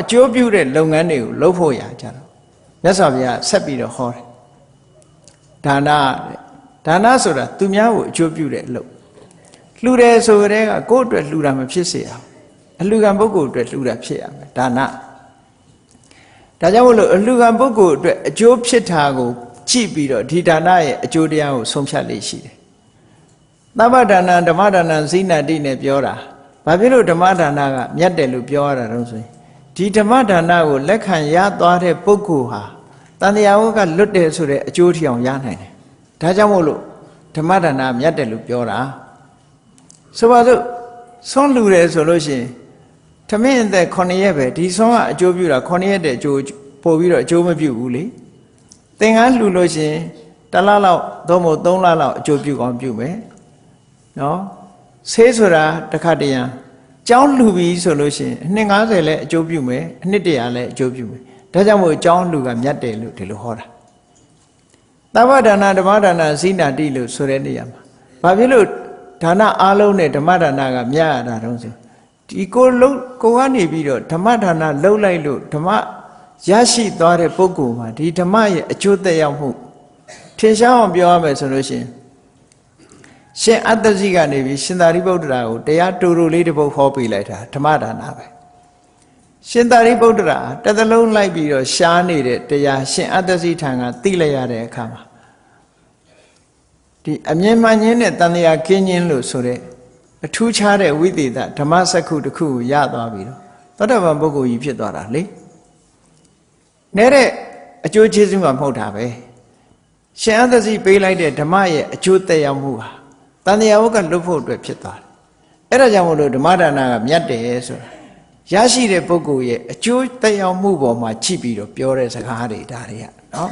အကျိုးပြုတဲ့လုပ်ငန်းတွေကိုလုပ်ဖို့ရကြတော့မြတ်စွာဘုရားဆက်ပြီးတော့ဟောတယ်ဒါနတဲ့ဒါနဆိုတာသူများကိုအကျိုးပြုတဲ့အလုပ်လှူတယ်ဆိုကြတဲ့ကကိုယ့်အတွက်လှူတာမဖြစ်စေအောင်အလှူခံပုဂ္ဂိုလ်အတွက်လှူတာဖြစ်ရမယ်ဒါနဒါကြောင့်မလို့အလှူခံပုဂ္ဂိုလ်အတွက်အကျိုးဖြစ်တာကိုကြည့်ပြီးတော့ဒီဒါနရဲ့အကျိုးတရားကိုဆုံးဖြတ်လေးရှိတယ်သဗ္ဗဒါနဓမ္မဒါနဇိနာတိနဲ့ပြောတာဘာဖြစ်လို့ဓမ္မဒါနကမြတ်တယ်လို့ပြောရတာတော့ဆိုရင် ဒီဓမ္မဒါနကိုလက်ခံရသွားတဲ့ပုဂ္ဂိုလ်ဟာတန်တရားဝကလွတ်တယ်ဆိုတဲ့အကျိုးထီအောင်ရနိုင်တယ်ဒါကြောင့်မို့လို့ဓမ္မဒါနမြတ်တယ်လို့ပြောတာဆိုပါစို့ဆွန့်လူတယ်ဆိုလို့ရှိရင်ထမင်းအသက်9ရက်ပဲဒီဆွန့်ကအကျိုးပြုတာ9ရက်တဲ့အကျိုးပို့ပြီးတော့အကျိုးမပြုဘူးလေသင်္ကန်းလှူလို့ရှိရင်တစ်လလောက်သို့မဟုတ်3လလောက်အကျိုးပြုကောင်းပြုမယ်နော်ဆေးဆိုတာတစ်ခါတည်းရန် ကျောင်းလှူပြီဆိုလို့ရှိရင်အနှစ်90လည်းအကျိုးပြုမယ်အနှစ်100လည်းအကျိုးပြုမယ်ဒါကြောင့်မို့ကျောင်းလှူကမြတ်တယ်လို့ဒီလိုဟောတာသဗ္ဗဒါနဓမ္မဒါနဇိနာတိလို့ဆိုတဲ့နေရာမှာဘာဖြစ်လို့ဒါနအားလုံးနဲ့ဓမ္မဒါနကမြတ်ရတာတုံးဆိုဒီကိုလုံးကိုကနေပြီးတော့ဓမ္မဒါနလှုပ်လိုက်လို့ဓမ္မရရှိသွားတဲ့ပုဂ္ဂိုလ်မှာဒီဓမ္မရဲ့အကျိုးသက်ရောက်မှုထင်ရှားအောင်ပြောရမယ်ဆိုလို့ရှိရင် ရှင်အတ္တဇိကနေပြီးရှင်သာရိပုတ္တရာကိုတရားတူတူလေးတစ်ပုဒ်ဟောပေးလိုက်တာဓမ္မဒါနပဲရှင်သာရိပုတ္တရာတစ်သလုံးလိုက်ပြီးတော့ရှားနေတဲ့တရားရှင်အတ္တဇိထံကသိလိုက်ရတဲ့အခါမှာဒီအမြင်မှန်ခြင်းနဲ့တန်တရားကင်းခြင်းလို့ဆိုတဲ့အထူးခြားတဲ့ဝိသေသဓမ္မစက္ခုတစ်ခုကိုရသွားပြီးတော့သောတပန်ပုဂ္ဂိုလ်ကြီးဖြစ်သွားတာလေနဲတဲ့အကျိုးကျေးဇူးမှမဟုတ်တာပဲရှင်အတ္တဇိပေးလိုက်တဲ့ဓမ္မရဲ့အကျိုးသက်ရောက်မှုဟာ တန်တရားဝကလွတ်ဖို့အတွက်ဖြစ်သွားတယ်အဲ့ဒါကြောင့်မို့လို့ဓမ္မဒါနကမြတ်တယ်ဆိုတာရရှိတဲ့ပုဂ္ဂိုလ်ရဲ့အကျိုးသက်ရောက်မှုပေါ်မှာကြည့်ပြီးတော့ပြောတဲ့စကားတွေဒါတွေကနော်